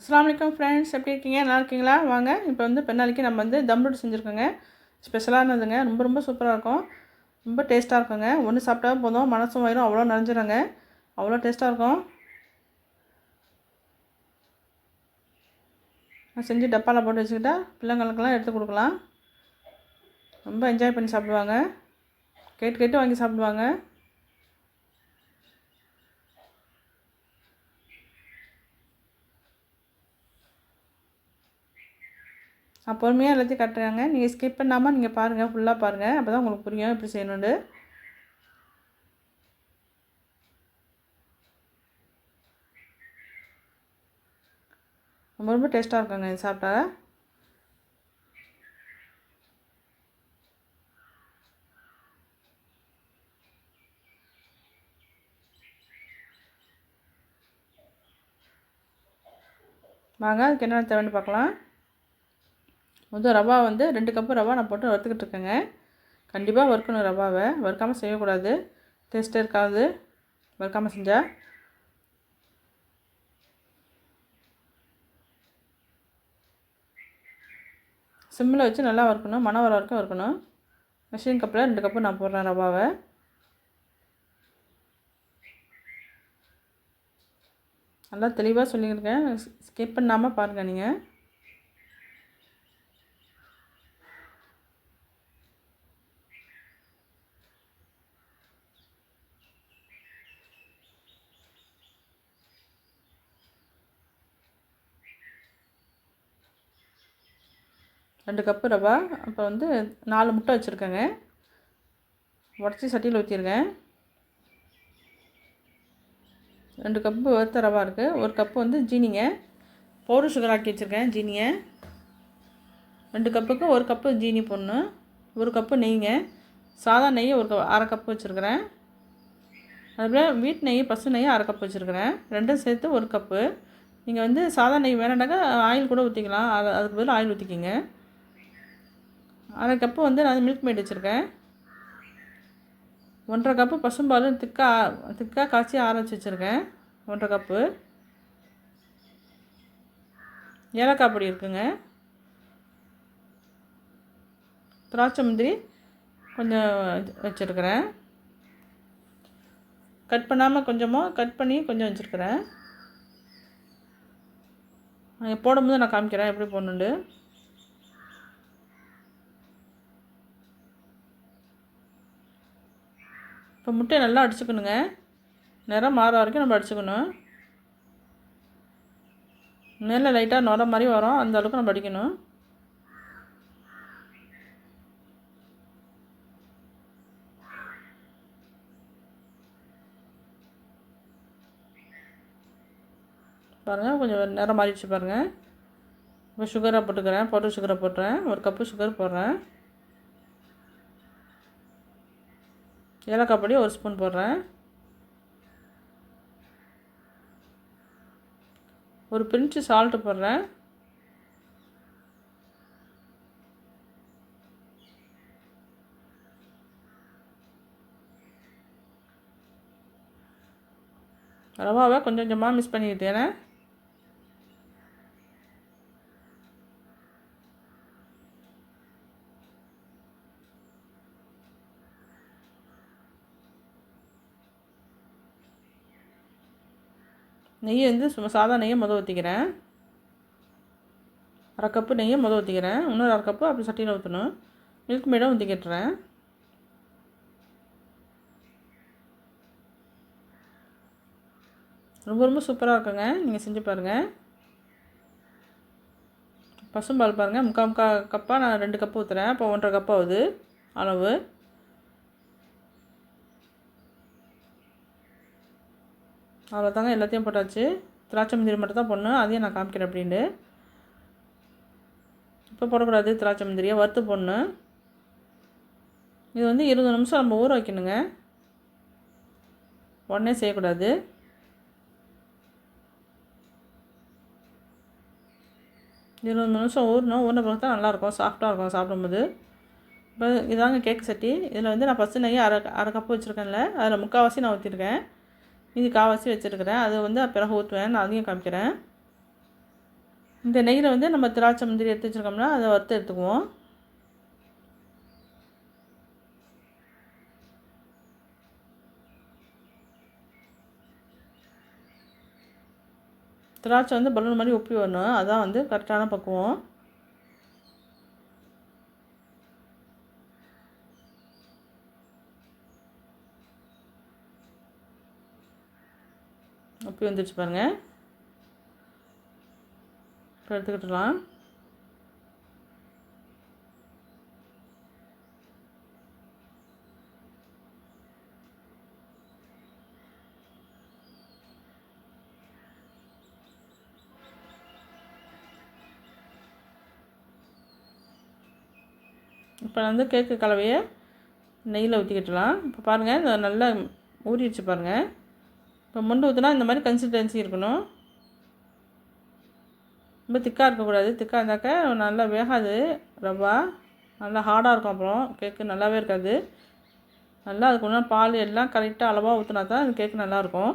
அஸ்ஸலாமு ஃப்ரெண்ட்ஸ் எப்படி இருக்கீங்க? நல்லா இருக்கீங்களா? வாங்க இப்போ வந்து பெண்ணாளிக்கு நம்ம வந்து தம் ரொட்டி செஞ்சுருக்கோங்க. ஸ்பெஷலானதுங்க ரொம்ப ரொம்ப சூப்பராக இருக்கும். ரொம்ப டேஸ்ட்டாக இருக்குங்க. ஒன்று சாப்பிட்டா போதும். மனசும் வயிறும் அவ்வளோ நனைஞ்சிருங்க அவ்வளோ டேஸ்ட்டாக இருக்கும். நான் செஞ்சு டப்பாவில் போட்டு வச்சுக்கிட்டா பிள்ளைங்களுக்கெல்லாம் எடுத்து கொடுக்கலாம். ரொம்ப என்ஜாய் பண்ணி சாப்பிடுவாங்க. கேட்டு கேட்டு வாங்கி சாப்பிடுவாங்க. பொறுமையாக எல்லாத்தையும் கட்டுறாங்க. நீங்கள் ஸ்கிப் பண்ணாமல் நீங்கள் பாருங்கள் ஃபுல்லாக பாருங்கள் அப்போ தான் உங்களுக்கு புரியும் எப்படி செய்யணுண்டு ரொம்ப ரொம்ப டேஸ்ட்டாக இருக்குங்க இது சாப்பிட்டா. வாங்க அதுக்கு என்னென்ன தேவைன்னு பார்க்கலாம். முதல் ரவா வந்து ரெண்டு கப்பு ரவா நான் போட்டு வறுத்துக்கிட்டு இருக்கேங்க. கண்டிப்பாக வறுக்கணும் ரவாவை. வறுக்காமல் செய்யக்கூடாது. டேஸ்ட்டாக இருக்காது. வறுக்காமல் செஞ்சால் சிம்மில் வச்சு நல்லா வறுக்கணும். மன வர வரைக்கும் வறுக்கணும். மிஷின் கப்பில் ரெண்டு கப்பு நான் போடுறேன் ரவாவை. நல்லா தெளிவாக சொல்லியிருக்கேன் ஸ்கிப் பண்ணாமல் பாருங்கள் நீங்கள் ரெண்டு கப்பு ரவா அப்போ வந்து நாலு முட்டை வச்சுருக்கேங்க. உடச்சி சட்டியில் ஊற்றிருக்கேன் ரெண்டு கப்பு வறுத்த ரவா இருக்குது ஒரு கப்பு வந்து ஜீனிங்க. பவுடர் சுகர் ஆக்கி வச்சுருக்கேன் ஜீனியை ரெண்டு கப்புக்கு ஒரு கப்பு ஜீனி பொண்ணு ஒரு கப்பு நெய்ங்க. சாதா நெய் ஒரு அரை கப்பு வச்சுருக்கிறேன். அதுபோல் வீட்டு நெய் பசு நெய் அரை கப்பு வச்சுருக்கிறேன். ரெண்டும் சேர்த்து ஒரு கப்பு. நீங்கள் வந்து சாதா நெய் வேணாண்டாக்கா ஆயில் கூட ஊற்றிக்கலாம் அது அதுக்கு பதில் ஆயில் ஊற்றிக்கிங்க அரை கப்பு வந்து நான் மில்க் மேட் வச்சுருக்கேன். ஒன்றரை கப்பு பசும்பால் திக்காக திக்காக காய்ச்சி ஆற வச்சு வச்சுருக்கேன். ஒன்றரை கப்பு. ஏலக்காய் பொடி இருக்குங்க. திராட்சை முந்திரி கொஞ்சம் வச்சுருக்கிறேன். கட் பண்ணாமல் கொஞ்சமாக கட் பண்ணி கொஞ்சம் வச்சுருக்கிறேன். போடும்போது நான் காமிக்கிறேன் எப்படி போடணுண்டு இப்போ முட்டையை நல்லா அடிச்சுக்கணுங்க. நிறம் மாற வரைக்கும் நம்ம அடிச்சுக்கணும். மேலே லைட்டாக நுர மாதிரி வரும். அந்த அளவுக்கு நம்ம அடிக்கணும். பாருங்கள் கொஞ்சம் நிறம் மாறிடுச்சு பாருங்கள் இப்போ சுகரை போட்டுக்கிறேன். பவுடர் சுகரை போட்டுறேன். ஒரு கப்பு சுகர் போடுறேன். ஏலக்காய் பொடி ஒரு ஸ்பூன் போடுறேன். ஒரு பிரிஞ்சு சால்ட்டு போடுறேன். ரவாவை கொஞ்சம் கொஞ்சமாக மிஸ் பண்ணிக்கிட்டேன். நெய் வந்து சும்மா சாதா நெய்யை முத ஊற்றிக்கிறேன் அரை கப்பு நெய்யை முத ஊற்றிக்கிறேன் இன்னொரு அரை கப்பு அப்படி சட்டியில் ஊற்றணும் மில்க் மேடம் ஊற்றிக்கிட்டுறேன் ரொம்ப ரொம்ப சூப்பராக இருக்குங்க. நீங்கள் செஞ்சு பாருங்கள் பசும்பால் பாருங்கள் முக்கால் முக்கால் கப்பாக நான் ரெண்டு கப்பு ஊற்றுறேன் அப்போ ஒன்றரை கப் ஆகுது அளவு. அவ்வளோதாங்க எல்லாத்தையும் போட்டாச்சு. திராட்சை முந்திரி மட்டும் தான் போடணும். அதையும் நான் காமிக்கிறேன் அப்படின்ட்டு. இப்போ போடக்கூடாது. திராட்சை முந்திரியை வறுத்து போடணும். இது வந்து இருபது நிமிஷம் நம்ம ஊற வைக்கணுங்க. உடனே செய்யக்கூடாது. இருபது நிமிஷம் ஊறணும். ஊறின பிறகு தான் நல்லாயிருக்கும். சாஃப்டாக இருக்கும் சாப்பிடும்போது. இப்போ இதாங்க கேக் சட்டி. இதில் வந்து நான் ஃபஸ்ட்டு நெய் அரை அரை கப்பு வச்சுருக்கேன்ல. அதில் முக்கால்வாசி நான் ஊற்றிருக்கேன் இது காவாசி வச்சுருக்கிறேன். அது வந்து பிறகு ஊற்றுவேன் நான் அதையும் காமிக்கிறேன். இந்த நெய்யில் வந்து நம்ம திராட்சை முந்திரி எடுத்து வச்சுருக்கோம்னா அதை வறுத்து எடுத்துக்குவோம். திராட்சை வந்து பலூன் மாதிரி உப்பி வரணும். அதான் வந்து கரெக்டான பக்குவம். உப்பி வந்துடுச்சு பாருங்கள் இப்போ எடுத்துக்கிட்டலாம். இப்போ வந்து கேக்கு கலவையை நெய்யில் ஊற்றிக்கிட்டலாம் இப்போ பாருங்கள் இந்த நல்லா ஊறிடுச்சு பாருங்கள் இப்போ மொண்டு ஊற்றினா இந்த மாதிரி கன்சிஸ்டன்சி இருக்கணும். ரொம்ப திக்காக இருக்கக்கூடாது. திக்காக இருந்தாக்க நல்லா வேகாது. ரவா நல்லா ஹார்டாக இருக்கும் அப்புறம். கேக்கு நல்லாவே இருக்காது. நல்லா அதுக்கு ஒன்றா பால் எல்லாம் கரெக்டாக அளவாக ஊற்றினா தான் அந்த கேக்கு நல்லாயிருக்கும்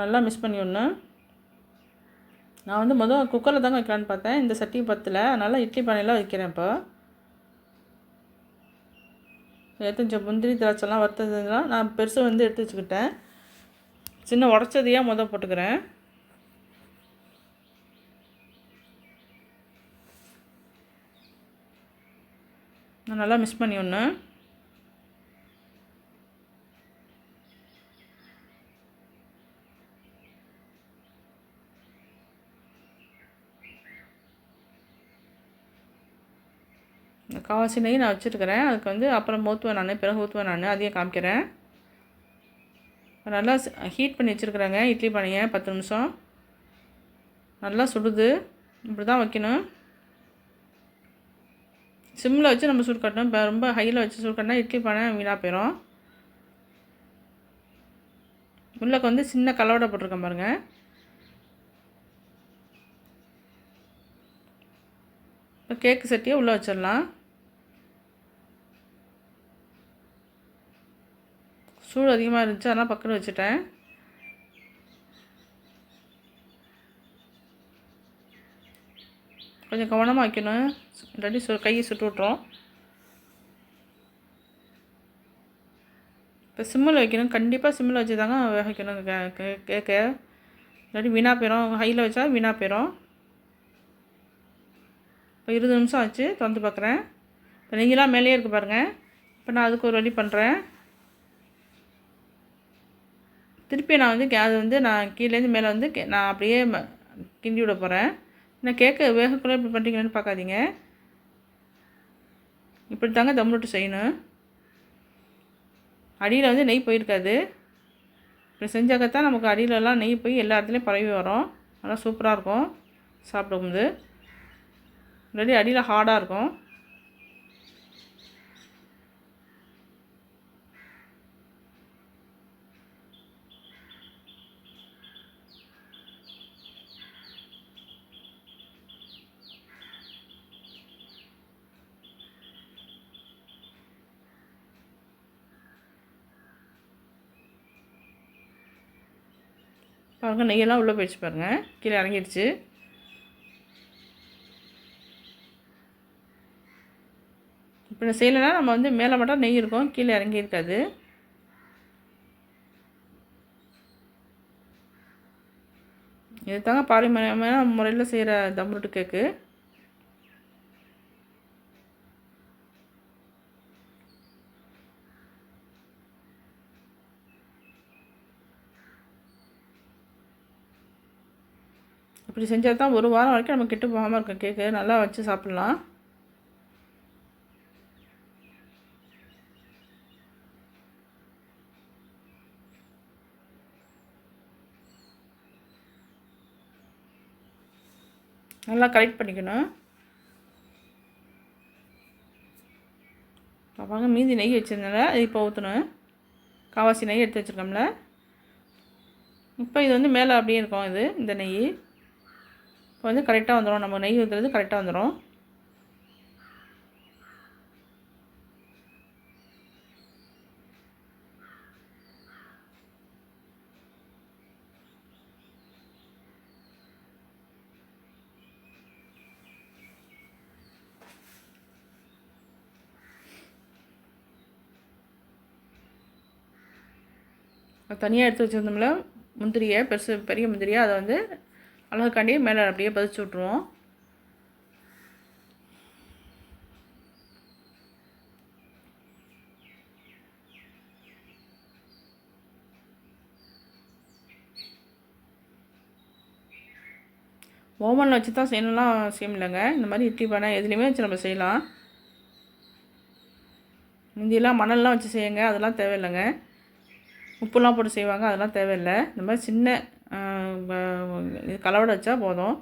நல்லா மிக்ஸ் பண்ணி ஒன்று நான் வந்து மொதல் குக்கரில் தாங்க வைக்கலான்னு பார்த்தேன். இந்த சட்டி பத்தில். அதனால் இட்லி பானையில் வைக்கிறேன் இப்போ. எடுத்து முந்திரி திராட்சைலாம் வறுத்ததுலாம் நான் பெருசாக வந்து எடுத்து வச்சுக்கிட்டேன். சின்ன உடச்சதையாக மொதல் போட்டுக்கிறேன். நான் நல்லா மிக்ஸ் பண்ணி ஒன்று காவாசி நான் வச்சுருக்கிறேன். அதுக்கு வந்து அப்புறம் ஊற்றுவேன் நான் பிறகு ஊற்றுவேன் நான் அதையும் காமிக்கிறேன். நல்லா ஹீட் பண்ணி வச்சுருக்குறேங்க இட்லி பானையை பத்து நிமிஷம். நல்லா சுடுது. இப்படி தான் வைக்கணும் சிம்மில் வச்சு நம்ம சுடு கட்டணும். இப்போ ரொம்ப ஹையில் வச்சு சுடு கட்டினா இட்லி பானை வீணாக போயிடும் உள்ளக்கு வந்து சின்ன கலவடை போட்டிருக்கேன் பாருங்கள் இப்போ கேக்கு சட்டியை உள்ளே வச்சிடலாம். சூடு அதிகமாக இருந்துச்சு அதெல்லாம் பக்கத்தில் வச்சுட்டேன். கொஞ்சம் கவனமாக வைக்கணும். இல்லாட்டி சு கையை சுட்டு விட்றோம் இப்போ சிம்மில் வைக்கணும். கண்டிப்பாக சிம்மில் வச்சு தாங்க வேக வைக்கணும் கேட்க இல்லாட்டி வீணாக போயிடும் ஹையில் வச்சா வீணாக போயிடும் இப்போ இருபது நிமிஷம் ஆச்சு திறந்து பார்க்குறேன் இப்போ நெய்யெலாம் மேலேயே இருக்குது பாருங்கள் இப்போ நான் அதுக்கு ஒரு வழி பண்ணுறேன் திருப்பி நான் வந்து அது வந்து நான் கீழேருந்து மேலே வந்து நான் அப்படியே கிண்டி விட போகிறேன் நான் கேட்க வேகக்குள்ளே இப்படி பண்ணுறீங்கன்னு பார்க்காதீங்க இப்படி தாங்க தம் ரொட்டி செய்யணும். அடியில் வந்து நெய் போயிருக்காது. இப்படி செஞ்சாக்கத்தான் நமக்கு அடியிலலாம் நெய் போய் எல்லா இடத்துலையும் பரவி வரும். நல்லா சூப்பராக இருக்கும். சாப்பிடும்போது. ரெடி அடியில் ஹார்டாக இருக்கும். பாருங்கள் நெய்யெல்லாம் உள்ளே போயிடுச்சு பாருங்கள் கீழே இறங்கிடுச்சு. இப்போ நான் செய்யலைன்னா நம்ம வந்து மேலே மட்டும் நெய் இருக்கும் கீழே இறங்கியிருக்காது இது தாங்க பாரம்பரியமான முறையில் செய்கிற தம் கேக்கு இப்படி செஞ்சால் தான் ஒரு வாரம் வரைக்கும் நம்ம கெட்டு போகாமல் இருக்கும் கேக்கு. நல்லா வச்சு சாப்பிட்லாம். நல்லா கரெக்ட் பண்ணிக்கணும். பாப்பாங்க மீதி நெய் வச்சுருந்தனால இப்போ ஊற்றணும் காவாசி நெய் எடுத்து வச்சுருக்கோம்ல. இப்போ இது வந்து மேலே அப்படியே இருக்கும் இது இந்த நெய். இப்போ வந்து கரெக்டாக வந்துடும் நம்ம நெய் ஊற்றுறது கரெக்டாக வந்துடும் தனியாக எடுத்து வச்சுருந்தோம்ல முந்திரியை பெருசு பெரிய முந்திரியை அதை வந்து அழகுக்காண்டி மேலே அப்படியே பதிச்சு விட்ருவோம் ஓவனில் வச்சு தான் செய்யணும்லாம் அவசியம் இல்லைங்க. இந்த மாதிரி இட்லி பானை எதுலேயுமே வச்சு நம்ம செய்யலாம். முந்தியெல்லாம் மணல்லாம் வச்சு செய்யுங்க அதெல்லாம் தேவையில்லைங்க. உப்புலாம் போட்டு செய்வாங்க அதெல்லாம் தேவையில்லை. இந்த மாதிரி சின்ன கலவடை வச்சா போதும்.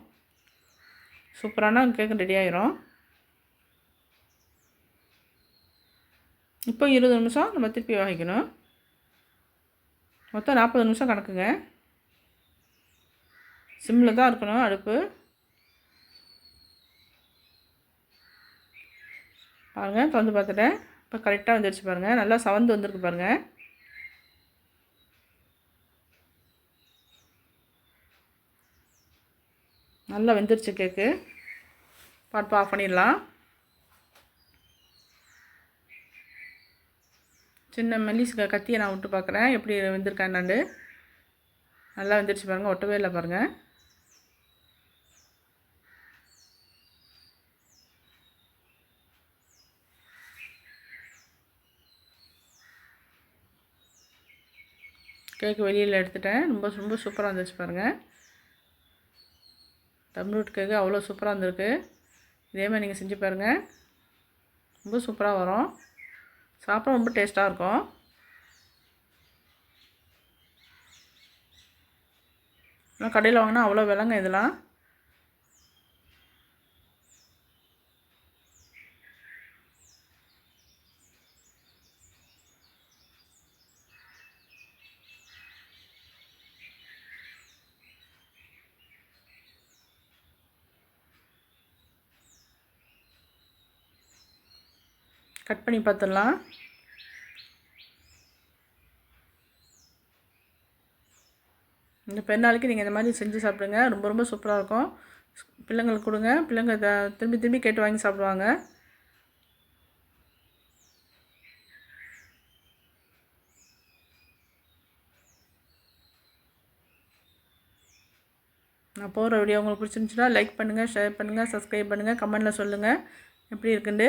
சூப்பரான கேக் ரெடி ஆயிரும். இப்போ இருபது நிமிஷம் நம்ம திருப்பி வகைக்கணும் மொத்தம் நாற்பது நிமிஷம் கணக்குங்க. சிம்மில் தான் இருக்கணும் அடுப்பு. பாருங்கள் திறந்து பார்த்துட்டேன். இப்போ கரெக்டாக வந்துடுச்சு பாருங்கள் நல்லா சவந்து வந்திருக்கு பாருங்கள் நல்லா வெந்துருச்சு கேக்கு. பாட்டு ஆஃப் பண்ணிடலாம். சின்ன மெல்லிஸ் கத்தியை நான் விட்டு பார்க்குறேன். எப்படி வெந்திருக்கேன் என்னாண்டு நல்லா வெந்துருச்சு பாருங்கள் ஒட்டவே இல்லை பாருங்கள் கேக்கு வெளியில் எடுத்துட்டேன். ரொம்ப ரொம்ப சூப்பராக இருந்துச்சு பாருங்கள் தம்ரூட் கேக்கு அவ்வளோ சூப்பராக இருந்திருக்கு. இதே மாதிரி நீங்கள் செஞ்சு பாருங்கள் ரொம்ப சூப்பராக வரும். சாப்பிட ரொம்ப டேஸ்ட்டாக இருக்கும். ஆனால் கடையில் வாங்கினா அவ்வளோ விலைங்க இதெல்லாம். கட் பண்ணி பார்த்துடலாம். இந்த பெருநாளைக்கு நீங்கள் இந்த மாதிரி செஞ்சு சாப்பிடுங்க. ரொம்ப ரொம்ப சூப்பராக இருக்கும். பிள்ளைங்களுக்கு கொடுங்க. பிள்ளைங்க திரும்பி திரும்பி கேட்டு வாங்கி சாப்பிடுவாங்க. நான் போகிற வீடியோ உங்களுக்கு பிடிச்சிருந்துச்சுன்னா லைக் பண்ணுங்கள் ஷேர் பண்ணுங்கள் சப்ஸ்கிரைப் பண்ணுங்கள் கமெண்டில் சொல்லுங்கள் எப்படி இருக்குன்னு.